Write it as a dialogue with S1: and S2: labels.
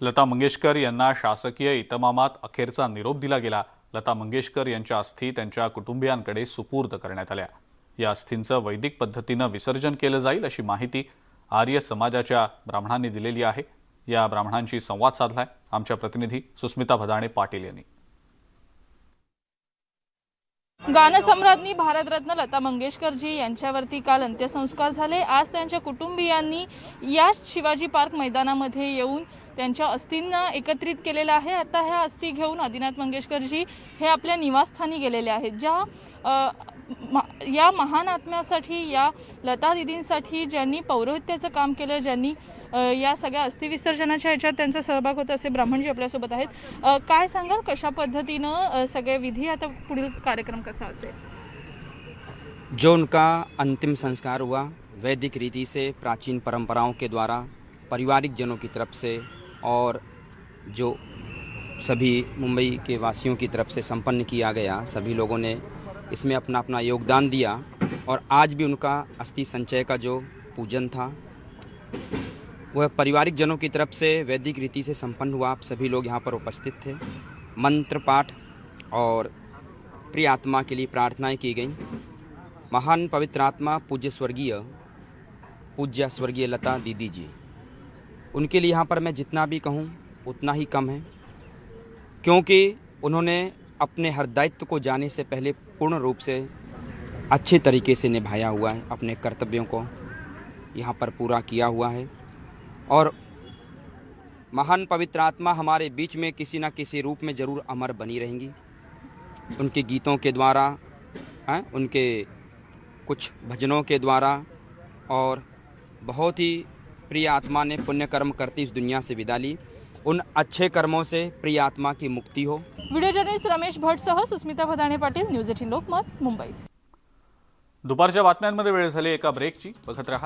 S1: लता मंगेशकर यांना शासकीय इतमामात अखेरचा निरोप दिला गेला. लता मंगेशकर यांच्या अस्थी त्यांच्या कुटुंबियांकडे सुपूर्द करण्यात आल्या. या अस्थींचं वैदिक पद्धतीनं विसर्जन केलं जाईल अशी माहिती आर्य समाजाच्या ब्राह्मणांनी दिलेली आहे. या ब्राह्मणांशी संवाद साधलाय आमच्या प्रतिनिधी सुस्मिता भदाणे पाटील यांनी.
S2: गानसम्राज्ञी भारतरत्न लता मंगेशकरजी यांच्यावरती काल अंत्यसंस्कार झाले. आज त्यांच्या कुटुंबियांनी या शिवाजी पार्क मैदानामध्ये येऊन त्यांच्या अस्थींना एकत्रित केलेलं आहे. आता ह्या अस्थी घेऊन आदिनाथ मंगेशकरजी हे आपल्या निवासस्थानी गेलेले आहेत. ज्या म- या महान आत्म्यासाठी या लता दिदींसाठी ज्यांनी पौरोहित्याचं काम केलं ज्यांनी या सगळ्या अस्थिविसर्जनाच्या ह्याच्यात त्यांचा सहभाग होता असे ब्राह्मणजी आपल्यासोबत आहेत. काय सांगाल? कशा पद्धतीनं सगळे विधी आता पुढील कार्यक्रम कसा असेल?
S3: जो उनका अंतिम संस्कार हुआ? वैदिक रीति से प्राचीन परंपराओं के द्वारा पारिवारिक जनों की तरफ से और जो सभी मुंबई के वासियों की तरफ़ से संपन्न किया गया, सभी लोगों ने इसमें अपना अपना योगदान दिया और आज भी उनका अस्थि संचय का जो पूजन था, वह पारिवारिक जनों की तरफ़ से वैदिक रीति से संपन्न हुआ। आप सभी लोग यहाँ पर उपस्थित थे। मंत्र पाठ और प्रिय आत्मा के लिए प्रार्थनाएँ की गईं। महान पवित्र आत्मा, पूज्य स्वर्गीय पूज्य स्वर्गीय लता दीदी जी। उनके लिए यहाँ पर मैं जितना भी कहूँ, उतना ही कम है। क्योंकि उन्होंने अपने हर दायित्व को जाने से पहले पूर्ण रूप से अच्छे तरीके से निभाया हुआ है, अपने कर्तव्यों को यहाँ पर पूरा किया हुआ है। और महान पवित्र आत्मा हमारे बीच में किसी न किसी रूप में ज़रूर अमर बनी रहेंगी। उनके गीतों के द्वारा, हैं, उनके कुछ भजनों के द्वारा और बहुत ही प्रिय आत्मा ने पुण्य कर्म करती इस दुनिया से विदा ली। उन अच्छे कर्मों से प्रिय आत्मा की मुक्ति हो।
S2: व्हिडिओ जर्नलिस्ट रमेश भटसह सुस्मिता भदाणे पाटील न्यूज एटीन लोकमत मुंबई.
S1: दुपारच्या बातम्यांमध्ये वेळ झाली एका ब्रेकची बघत रहा.